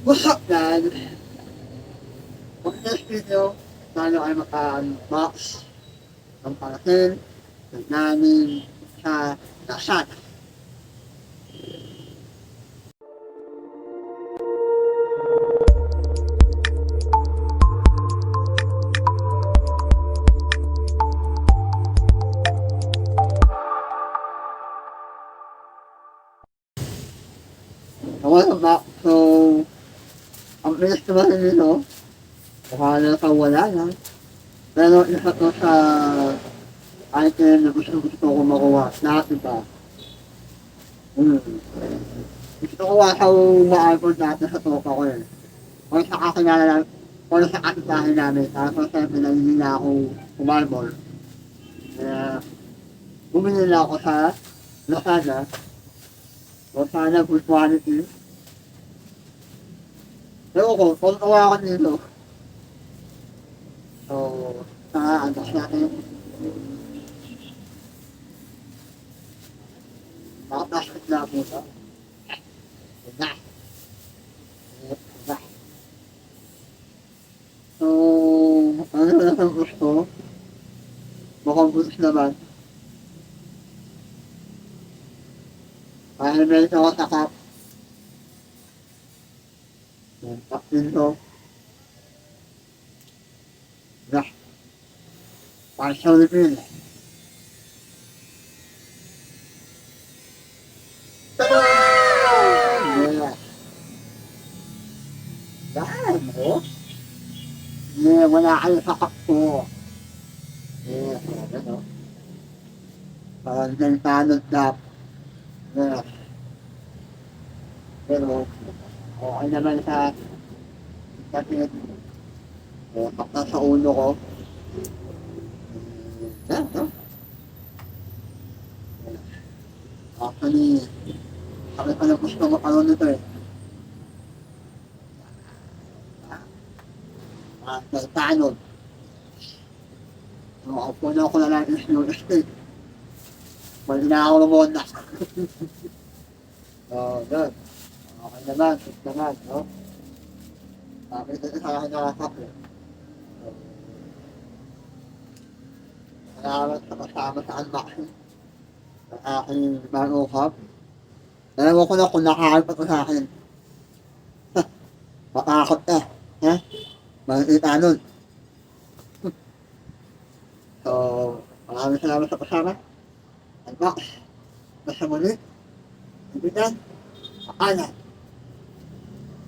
What's up, Dad? Kung this video, sana ay maka-unbox ng parating ng namin sa Lazada. Welcome back. So, ang bilis naman nito, baka na wala na. Pero isa to sa item na gusto gusto ko makuha. Lahat iba. Hmm. Gusto ko sa ma-iPhone dati sa tropa ko eh. O sa kakilala lang, o sa kapitahin namin. Tapos siyempre nalili na ako umarbol. Kaya, bumili na ako sa Lazada. Sana good quality. Ewan ko, kung kawa ko dito. So, naka-unbox natin. Naka-plastic na po ito. Diba? Diba? So, ano na ang gusto? Mukhang butos naman. Kaya meron ako sa cup. Para sa Philippines. Yeah. Dahil mo? Yeah, wala kayo sa ko. Yeah, ano? Parang gantanod na Yeah. Pero, okay naman sa kasi eh, pakta sa ulo ko. Yeah, no? Actually, kami pa na gusto makaroon nito eh. Ah, may tanod. So, ako po na ako na lang yung estate. Pwede na ako lumonda. So, yun. Okay naman, good naman, no? Sabi ko sa nakasakli. So, Salamat sa kasama sa unboxing. Sa aking bagong cup. Alam ko na kung nakakalap ko sa akin. Matakot ka. Ha? Makikita nun. So, maraming salamat sa kasama. Unbox. Basta muli. Ibigan. Akalan.